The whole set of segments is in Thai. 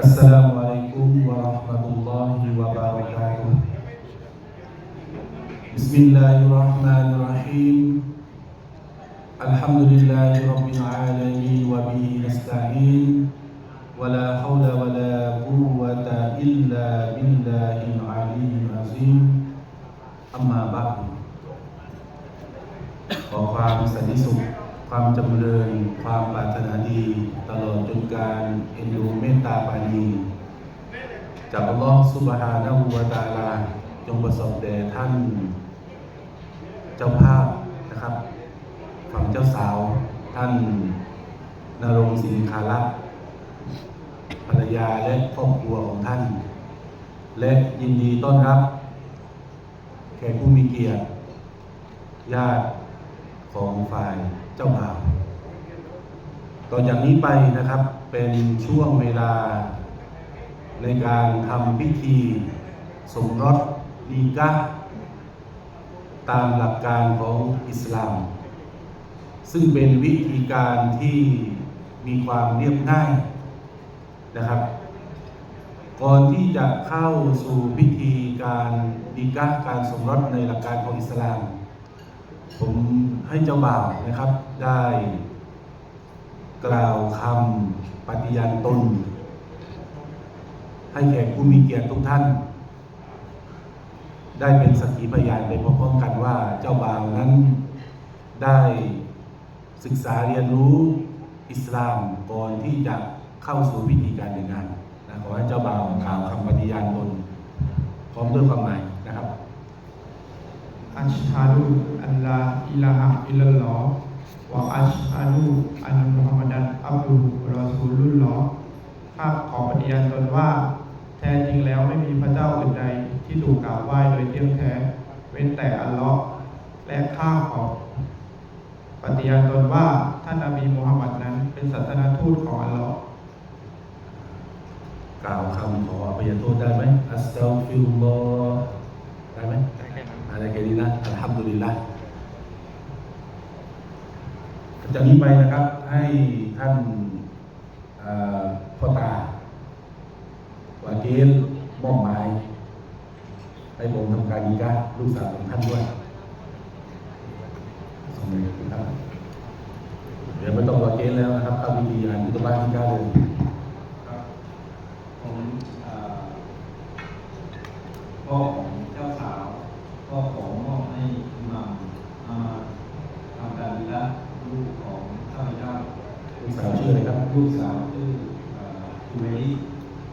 السلام عليكم ورحمة الله وبركاته بسم الله الرحمن الرحيم الحمد لله رب العالمين وبه نستعين ولا حول ولا قوة إلا بالله العلي العظيم أما بعد ขอความสันติสุข ความจำเริญ ความปรารถนาดี ตลอดจนการเอ็นดูเมตตาปาณีจากอัลลอฮฺซุบฮานะฮูวะตาลา จงประสบแด่ท่าน เจ้าภาพนะครับฝั่งเจ้าสาว ท่านนรงค์สินคาระภรรยาและครอบครัวของท่าน และยินดีต้อนรับ แขกผู้มีเกียรติญาติ ของฝ่ายเจ้าบ่าวต่อจากนี้ไปนะครับเป็นช่วงเวลา ในการทำพิธีสมรสดีกะตามหลักการของอิสลาม ซึ่งเป็นวิธีการที่มีความเรียบง่ายนะครับ ก่อนที่จะเข้าสู่พิธีการดีกะการสมรสในหลักการของอิสลาม ผมให้เจ้าบ่าวนะครับ ได้กล่าวคำปฏิญาณตน ให้แขกผู้มีเกียรติทุกท่าน ได้เป็นสักขีพยานไปพร้อมๆกันว่าเจ้าบ่าวนั้น ได้ศึกษาเรียนรู้อิสลามก่อนที่จะเข้าสู่พิธีการแต่งงานนะขอให้เจ้าบ่าวกล่าวคำปฏิญาณตนพร้อมด้วยความหมาย อัชฮะดูอัลลาอิลาฮะอิลลัลลอฮ์วะอัชฮะดูอันมุฮัมมัดันอับดุรอซูลุลลอฮ์ข้าขอปฏิญาณตนว่า แท้จริงแล้วไม่มีพระเจ้าอื่นใดที่ถูกกราบไหว้โดยเที่ยงแท้ เว้นแต่อัลลอฮ์และข้าขอปฏิญาณตนว่าท่านนบีมุฮัมมัดนั้น เป็นศาสนาทูตของอัลลอฮ์กล่าวคำขออภัยโทษได้ไหมอัสตัฟิรุลลอฮ์ อะไรแค่นี้นะอัลฮัมดุลิลละจากนี้ไปนะครับให้ท่านพ่อตาวาเกลมอบหมายให้ผมทำการดีกาลูกสาวของท่านด้วยส่งเลยครับเดี๋ยวไม่ต้องวาเกลแล้วนะครับเข้าพิธีอ่านยุทธบาทดีกาเลย ครับผมเอ่อพ่อของเจ้าสาว ก็ขอมอบให้อิหมัมมาทำการวิละลูกของข้าพเจ้า ลูกสาวชื่ออะไรครับ ลูกสาวชื่อเอ่อสุเวรี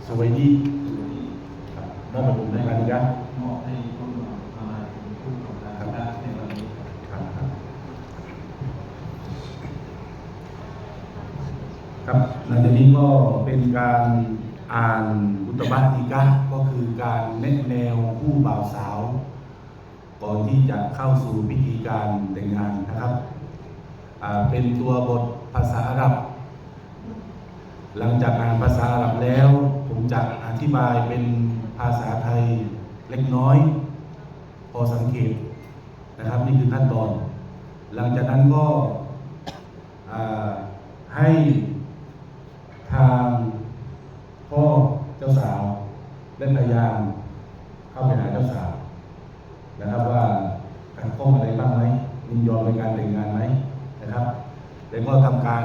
สวัสดีสุเวรีครับมอบให้ผมในการดีกามอบให้พ่ออิหมัมมาเป็นผู้ทำการวิละในวันนี้ครับครับครับหลังจากนี้ก็เป็นการอ่านอุตตบะดีกาก็คือการแนะแนวผู้บ่าวสาวก่อนที่จะเข้าสู่พิธีการแต่งงานนะครับอ่าเป็นตัวบทภาษาอาหรับ หลังจากอ่านภาษาอาหรับแล้ว ผมจะอธิบายเป็นภาษาไทยเล็กน้อย พอสังเกตนะครับนี่คือขั้นตอน หลังจากนั้นก็ให้ทางพ่อเจ้าสาวและพยานเข้าไปหาเจ้าสาวนะครับว่าการข้องอะไรบ้างไหมยินยอมในการแต่งงานไหมนะครับ แล้วก็ทำการ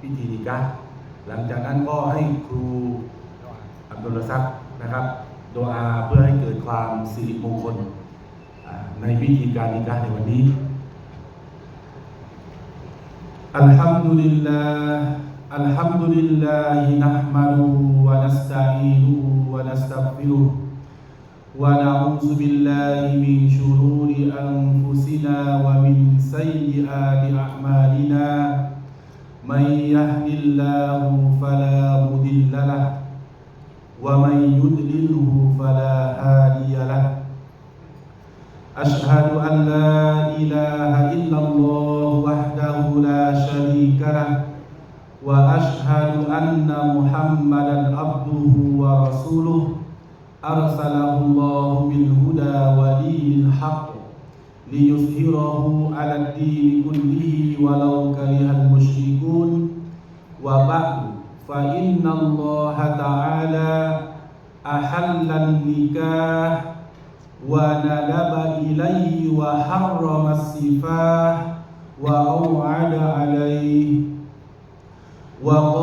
พิธีดีกา หลังจากนั้นก็ให้ครูอับดุลรซักนะครับโดอาเพื่อให้เกิดความสิริมงคลอ่าในพิธีการดีกาในวันนี้ الحمد لله الحمد لله نحمده ونستعينه ونستغفره ونعوذ بالله من شرور أنفسنا ومن سيئات أعمالنا من يهد الله فلا مضل له ومن يضلله فلا هادي له. أشهد أن لا إله إلا الله وحده لا شريك له وأشهد أن محمدا عبده ورسوله. أرسله الله بالهدى ودين الحق. ليظهره على الدين كله ولو كره المشركون. وبعد فإن الله تعالى أحل النكاح وندب إليه وحرم السفاح وأوعد عليه. وقال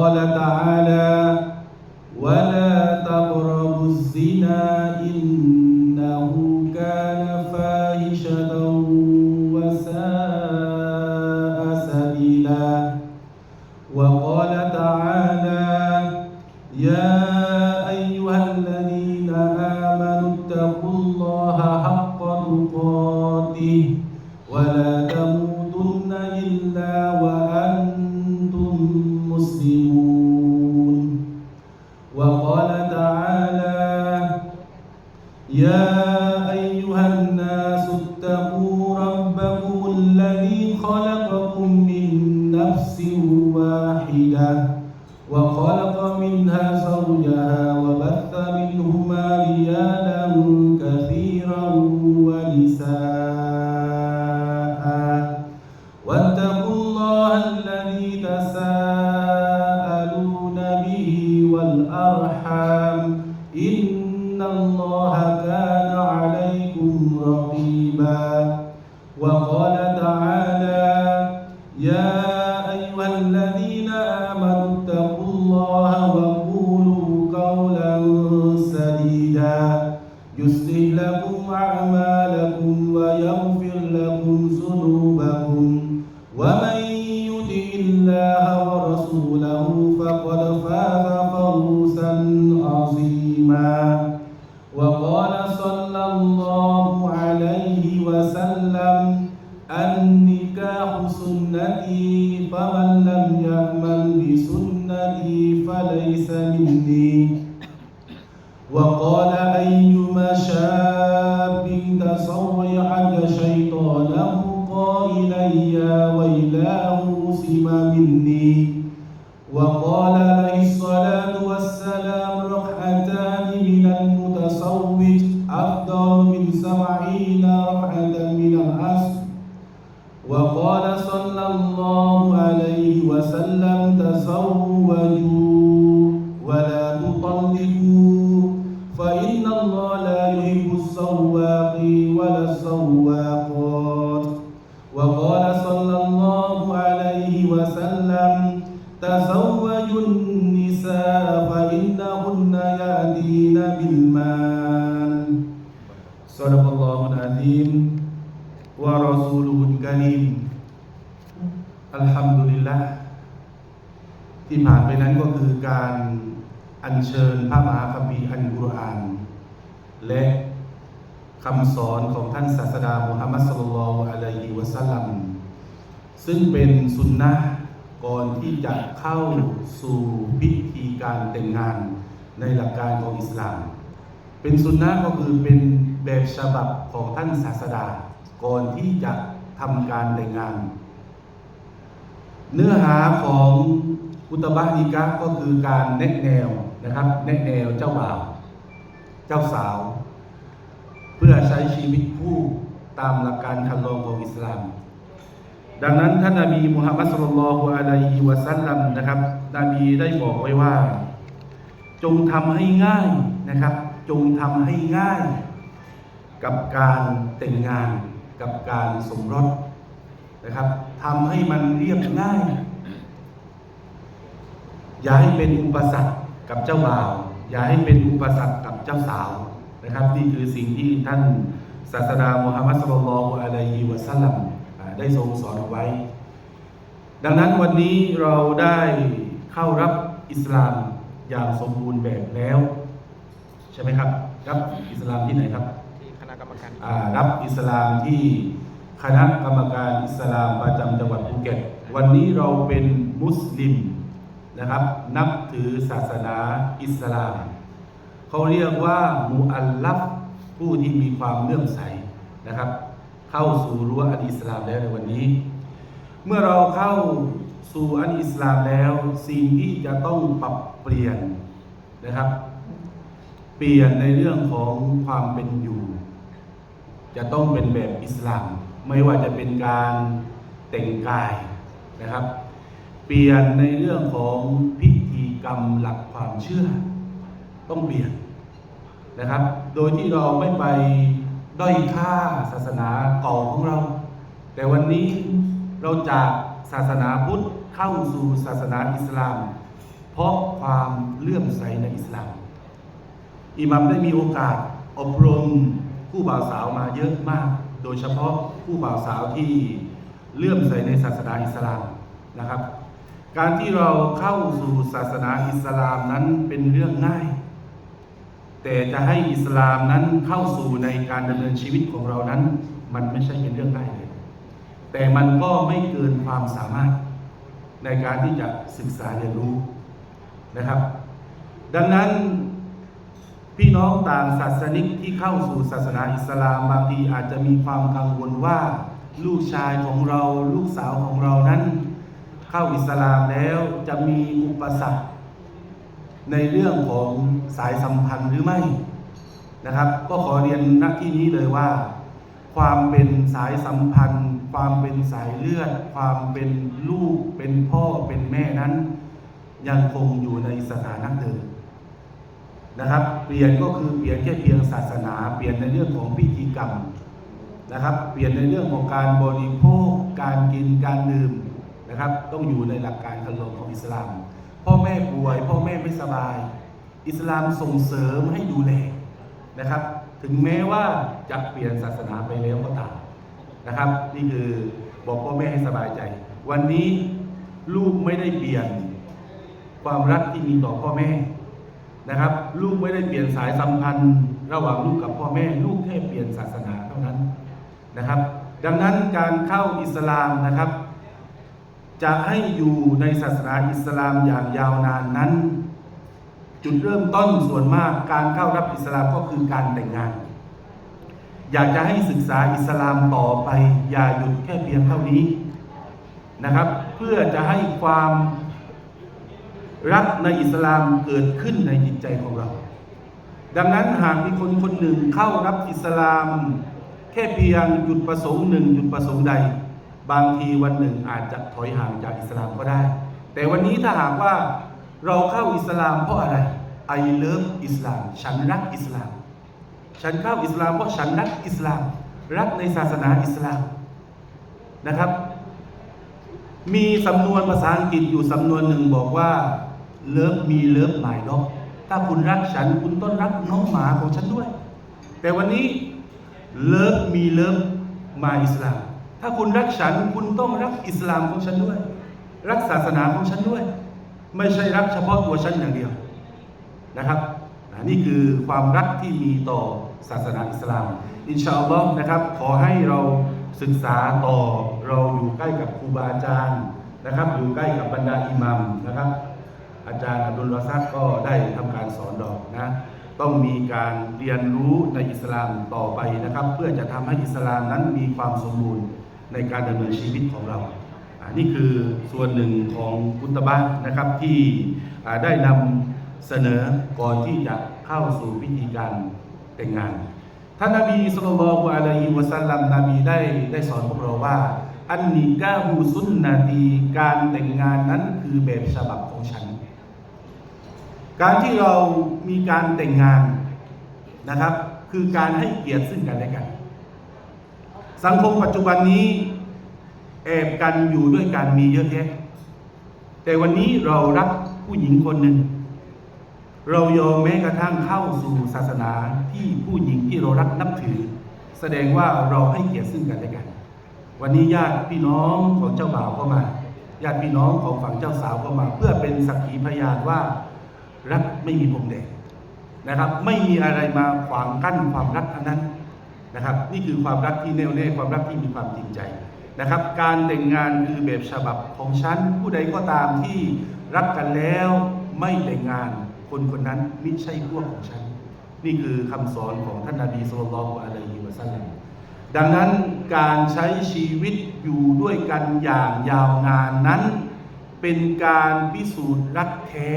يا أيها الذين آمنوا اتقوا الله وقولوا ليحد شيطانه فإنهن يأتين بالمال صدق الله العظيم ورسوله الكريم الحمد لله ที่ผ่านไปนั้นก็คือการอัญเชิญพระมหาคัมภีร์อันกุรอาน และคำสอนของท่านศาสดามุฮัมมัดสุลลัลอะลัยฮิวะสัลลัมซึ่งเป็นสุนนะ ก่อนที่จะเข้าสู่พิธีการแต่งงานในหลักการของอิสลาม เป็นสุนนะก็คือเป็นแบบฉบับของท่านศาสดา ก่อนที่จะทำการแต่งงาน เนื้อหาของอุตบะนิกะก็คือการแนะแนวนะครับแนะแนวเจ้าบ่าว เจ้าสาว เพื่อใช้ชีวิตคู่ตามหลักการคันลองของอิสลาม ดังนั้นท่านนบีมุฮัมมัดสุลลัลลอฮุอะลัยฮิวะสัลลัมนะครับนบีได้บอกไว้ว่า จงทำให้ง่ายนะครับ จงทำให้ง่าย กับการแต่งงานกับการสมรสนะครับทำให้มันเรียบง่าย อย่าให้เป็นอุปสรรคกับเจ้าบ่าว อย่าให้เป็นอุปสรรคกับเจ้าสาวนะครับ นี่คือสิ่งที่ท่านศาสดามุฮัมมัดสุลลัลลอฮุอะลัยฮิวะสัลลัม ได้ทรงสอนเอาไว้ ดังนั้นวันนี้เราได้เข้ารับอิสลามอย่างสมบูรณ์แบบแล้ว ใช่ไหมครับ รับอิสลามที่ไหนครับที่คณะกรรมการอ่ารับอิสลามที่คณะกรรมการอิสลามประจำจังหวัดภูเก็ตวันนี้เราเป็นมุสลิมนะครับ นับถือศาสนาอิสลาม เขาเรียกว่ามูอัลลัฟผู้ที่มีความเลื่อมใสนะครับ เข้าสู่รั้วอันอิสลามแล้วในวันนี้ เมื่อเราเข้าสู่อันอิสลามแล้ว สิ่งที่จะต้องปรับเปลี่ยนนะครับ เปลี่ยนในเรื่องของความเป็นอยู่ จะต้องเป็นแบบอิสลาม ไม่ว่าจะเป็นการแต่งกายนะครับ เปลี่ยนในเรื่องของพิธีกรรมหลักความเชื่อ ต้องเปลี่ยนนะครับ โดยที่เราไม่ไป ด้อยค่าศาสนาเก่าของเรา แต่วันนี้เราจากศาสนาพุทธเข้าสู่ศาสนาอิสลาม เพราะความเลื่อมใสในอิสลาม อิหมัมได้มีโอกาสอบรมผู้บ่าวสาวมาเยอะมาก โดยเฉพาะผู้บ่าวสาวที่เลื่อมใสในศาสนาอิสลามนะครับ การที่เราเข้าสู่ศาสนาอิสลามนั้นเป็นเรื่องง่าย แต่จะให้อิสลามนั้นเข้าสู่ในการดำเนินชีวิตของเรานั้น มันไม่ใช่เป็นเรื่องง่ายเลย แต่มันก็ไม่เกินความสามารถในการที่จะศึกษาเรียนรู้นะครับ ดังนั้นพี่น้องต่างศาสนิกที่เข้าสู่ศาสนาอิสลามบางทีอาจจะมีความกังวลว่าลูกชายของเราลูกสาวของเรานั้น เข้าอิสลามแล้วจะมีอุปสรรค ในเรื่องของสายสัมพันธ์หรือไม่นะครับ ก็ขอเรียนณที่นี้เลยว่า ความเป็นสายสัมพันธ์ ความเป็นสายเลือด ความเป็นลูกเป็นพ่อเป็นแม่นั้น ยังคงอยู่ในสถานะเดิมนะครับ เปลี่ยนก็คือเปลี่ยนแค่เพียงศาสนา เปลี่ยนในเรื่องของพิธีกรรมนะครับ เปลี่ยนในเรื่องของการบริโภค การกินการดื่มนะครับ ต้องอยู่ในหลักการคันลมของอิสลาม พ่อแม่ป่วย พ่อแม่ไม่สบาย อิสลามส่งเสริมให้ดูแลนะครับ ถึงแม้ว่าจะเปลี่ยนศาสนาไปแล้วก็ตามนะครับ นี่คือบอกพ่อแม่ให้สบายใจ วันนี้ลูกไม่ได้เปลี่ยนความรักที่มีต่อพ่อแม่นะครับ ลูกไม่ได้เปลี่ยนสายสัมพันธ์ ระหว่างลูกกับพ่อแม่ ลูกแค่เปลี่ยนศาสนาเท่านั้นนะครับ ดังนั้นการเข้าอิสลามนะครับ จะให้อยู่ในศาสนาอิสลามอย่างยาวนานนั้น จุดเริ่มต้นส่วนมากการเข้ารับอิสลามก็คือการแต่งงาน อยากจะให้ศึกษาอิสลามต่อไป อย่าหยุดแค่เพียงเท่านี้นะครับ เพื่อจะให้ความรักในอิสลามเกิดขึ้นในจิตใจของเรา ดังนั้นหากมีคนคนหนึ่งเข้ารับอิสลาม แค่เพียงจุดประสงค์หนึ่งจุดประสงค์ใด บางทีวันหนึ่งอาจจะถอยห่างจากอิสลามก็ได้ แต่วันนี้ถ้าหากว่าเราเข้าอิสลามเพราะอะไร I love อิสลาม ฉันรักอิสลาม ฉันเข้าอิสลามเพราะฉันรักอิสลาม รักในศาสนาอิสลามนะครับ มีสำนวนภาษาอังกฤษอยู่สำนวนหนึ่งบอกว่าเลิฟมีเลิฟหมายด็อกถ้าคุณรักฉันคุณต้องรักน้องหมาของฉันด้วย แต่วันนี้เลิฟมีเลิฟมาอิสลาม ถ้าคุณรักฉันคุณต้องรักอิสลามของฉันด้วย รักศาสนาของฉันด้วย ไม่ใช่รักเฉพาะตัวฉันอย่างเดียวนะครับนี่คือความรักที่มีต่อศาสนาอิสลาม อินชาอัลลอฮ์นะครับ ขอให้เราศึกษาต่อเราอยู่ใกล้กับครูบาอาจารย์นะครับ อยู่ใกล้กับบรรดาอิหมัมนะครับ อาจารย์อับดุลรอซักก็ได้ทำการสอนดอกนะต้องมีการเรียนรู้ในอิสลามต่อไปนะครับ เพื่อจะทำให้อิสลามนั้นมีความสมบูรณ์ ในการดำเนินชีวิตของเราอ่านี่คือส่วนหนึ่งของกุตบะนะครับที่ได้นำเสนอก่อนที่จะเข้าสู่พิธีการแต่งงาน ท่านนบีสุลต่านละฮ์อะลัยฮิวะสัลลัมนบีได้ได้สอนพวกเราว่า อันนิกาฮูซุนนาตีการแต่งงานนั้นคือแบบฉบับของฉัน การที่เรามีการแต่งงานนะครับ คือการให้เกียรติซึ่งกันและกัน สังคมปัจจุบันนี้แอบกันอยู่ด้วยกันมีเยอะแยะ แต่วันนี้เรารักผู้หญิงคนหนึ่ง เรายอมแม้กระทั่งเข้าสู่ศาสนาที่ผู้หญิงที่เรารักนับถือ แสดงว่าเราให้เกียรติซึ่งกันและกัน วันนี้ญาติพี่น้องของเจ้าบ่าวก็มาญาติพี่น้องของฝั่งเจ้าสาวก็มา เพื่อเป็นสักขีพยานว่ารักไม่มีพรมแดนนะครับ ไม่มีอะไรมาขวางกั้นความรักทั้งนั้น นะครับ นี่คือความรักที่แน่วแน่ความรักที่มีความจริงใจนะครับ การแต่งงานคือแบบฉบับของฉันผู้ใดก็ตามที่รักกันแล้วไม่แต่งงานคนคนนั้นไม่ใช่พวกของฉัน นี่คือคำสอนของท่านนบีสุลต่านละอะลัยฮิวะสัลลัมดังนั้นการใช้ชีวิตอยู่ด้วยกันอย่างยาวนานนั้น เป็นการพิสูจน์รักแท้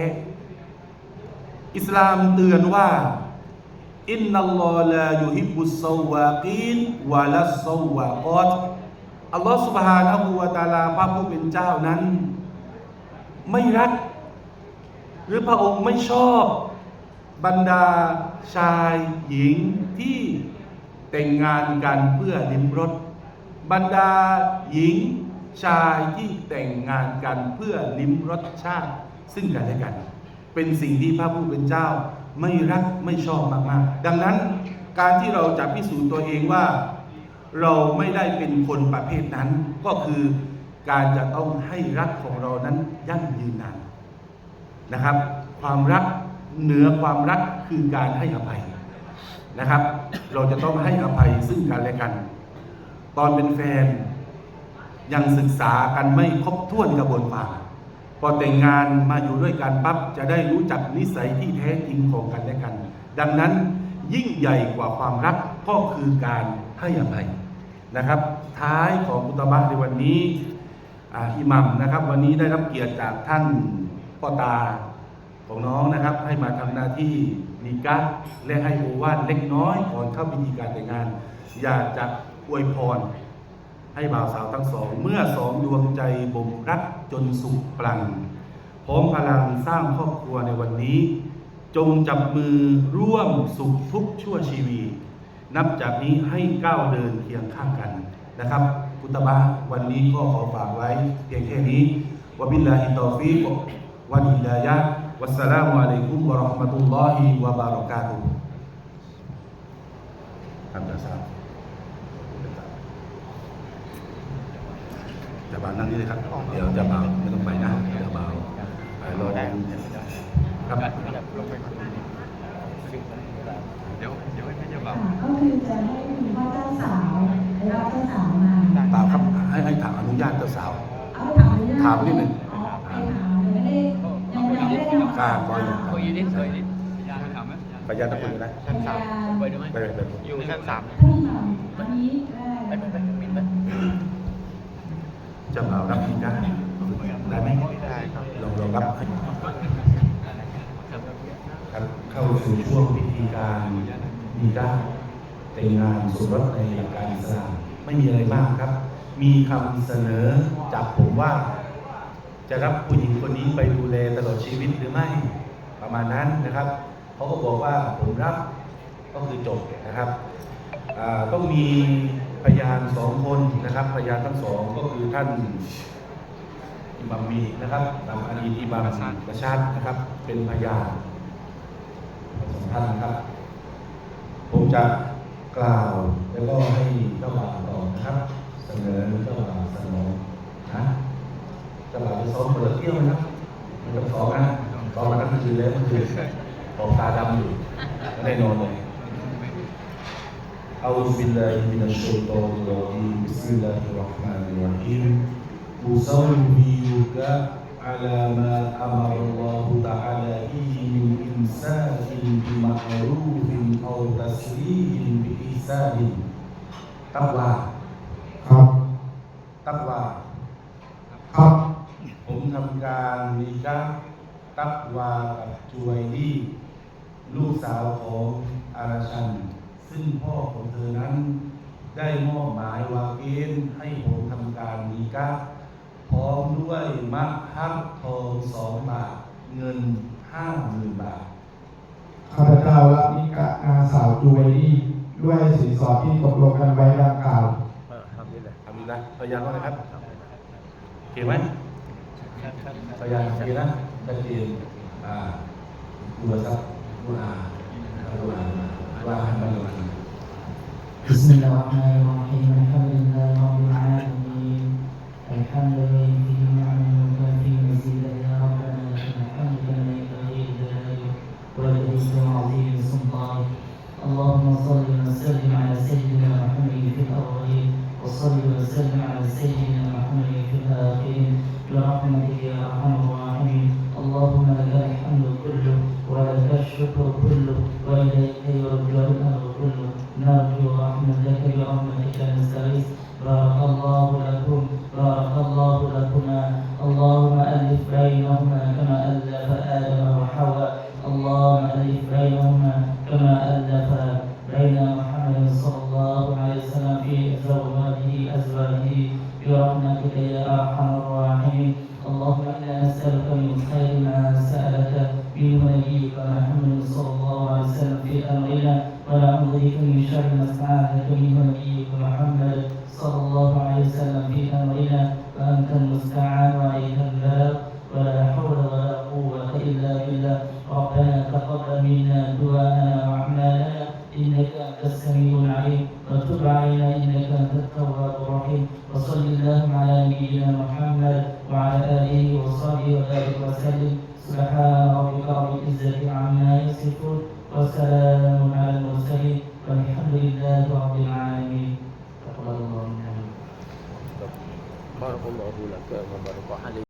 อิสลามเตือนว่า อินนัลลอฮฺลายูฮิบุสซาวากีนวะลัสซาวากอตอัลลอฮฺ سبحانه และ تعالى พระผู้เป็นเจ้านั้น ไม่รัก หรือพระองค์ไม่ชอบ บรรดาชายหญิงที่แต่งงานกันเพื่อลิ้มรสบรรดาหญิงชายที่แต่งงานกันเพื่อลิ้มรสชาติ ซึ่งกันและกัน เป็นสิ่งที่พระผู้เป็นเจ้า ไม่รักไม่ชอบมากๆ ดังนั้นการที่เราจะพิสูจน์ตัวเองว่า เราไม่ได้เป็นคนประเภทนั้น ก็คือการจะต้องให้รักของเรานั้นยั่งยืนนานนะครับ ความรักเหนือความรักคือการให้อภัยนะครับ เราจะต้องให้อภัยซึ่งกันและกัน ตอนเป็นแฟน ยังศึกษากันไม่ครบถ้วนกระบวนการ พอแต่งงานมาอยู่ด้วยกันปั๊บจะได้รู้จักนิสัยที่แท้จริงของกันและกัน ดังนั้นยิ่งใหญ่กว่าความรักก็คือการให้อภัยนะครับ ท้ายของอุตบะในวันนี้อิหมัมนะครับ วันนี้ได้รับเกียรติจากท่านพ่อตาของน้องนะครับ ให้มาทำหน้าที่นิกะและให้โอวาทเล็กน้อยก่อนเข้าพิธีการแต่งงาน อยากจะอวยพร ให้บ่าวสาวทั้งสอง เมื่อสองดวงใจบ่มรักจนสุขปลังพร้อมพลังสร้างครอบครัวในวันนี้ จงจับมือร่วมสุขทุกชั่วชีวี นับจากนี้ให้ก้าวเดินเคียงข้างกันนะครับกุตบะวันนี้ก็ขอฝากไว้เพียงแค่นี้วบิลลาฮิตตอฟิกวันฮิดายะวัสสลามุอะลัยกุมวะราะห์มะตุลลอฮิวะบารอกาตุฮ์ครับอา จารย์จะบ่าวนั่งนี่เลยครับ เดี๋ยวจะบ่าวไม่ต้องไปนะจะบ่าวไปรอได้ครับเดี๋ยวเดี๋ยวให้เจ้าบ่าวค่ะก็คือจะให้คุณพ่อเจ้าสาวและรับเจ้าสาวมาเปล่าครับให้ให้ถามอนุญาตเจ้าสาวเอาถามนิดถามนิดหนึ่งอ๋อไปถามเลยไม่ได้ยังยังไม่ได้ทำกล้าปล่อยอยู่คุยดิคุยดิยาถามไหมประหยัดตะคุยนะชั้นสามไปดูไหมไปไปไปอยู่ชั้นสามท่านหม่ำวันนี้ได้ไปไปไปมินไป เจ้าบ่าวรับพิการได้ไหมได้ครับลองลองรับให้ครับเข้าสู่ช่วงพิธีการมีด้าแต่งงานสมรสในหลักการอิสลามไม่มีอะไรมากครับ มีคำเสนอจากผมว่า จะรับผู้หญิงคนนี้ไปดูแลตลอดชีวิตหรือไม่ประมาณนั้นนะครับเขาก็บอกว่าผมรับก็คือจบนะครับอ่าต้องมี พยานสองคนนะครับ พยานทั้งสองก็คือท่านอิหมัมมีนะครับตามอดีตอิหมัมประชาตินะครับ เป็นพยานสองท่านนะครับ ผมจะกล่าวแล้วก็ให้เจ้าบ่าวตอบนะครับ เสนอเจ้าบ่าวเสนอนะเจ้าบ่าวจะซ้อมเปิดเที่ยวนะครับมันต้องซ้อมนะซ้อมมาตั้งคืนแล้วเมื่อคืนของตาดำอยู่ไม่ได้นอนเลย أعوذ بالله من الشيطان الرجيم بسم الله الرحمن الرحيم أصليك على ما أمر الله تعالى به من إمساك بمعروف أو تسريح بإحسان تقوى ครับ تقوى ครับ ผมทำการนิกะห์ตักวากับจวยลี่ลูกสาวของอาราชัน ซึ่งพ่อของเธอนั้น ได้มอบหมายวาเกณฑ์ให้ผมทำการนิกะห์พร้อมด้วยมะฮับทองสองบาท เงินห้าหมื่นบาทข้าพเจ้ารับนิกะนางสาวจวยลี่ด้วยสินสอดที่ตกลงกันไว้ดังกล่าวทำนี่แหละทำนี่นะพยานว่าไงครับโอเคไหมพยานโอเคนะชัดเจนอ่าดูสักดูอาดูอา بسم الله الرحمن الرحيم الحمد لله رب العالمين الحمد لله نعم وكافي مزيد يا ربنا لك الحمد كما ينبغي لجلاله ولحسن عظيم سلطانك اللهم صل وسلم على سيدنا محمد في الأولين وصل وسلم على سيدنا محمد ونعوذ بكم من شر ما استعاذك نبيك محمد صلى الله عليه وسلم في أمرنا وانت المستعان وعليك البلاغ.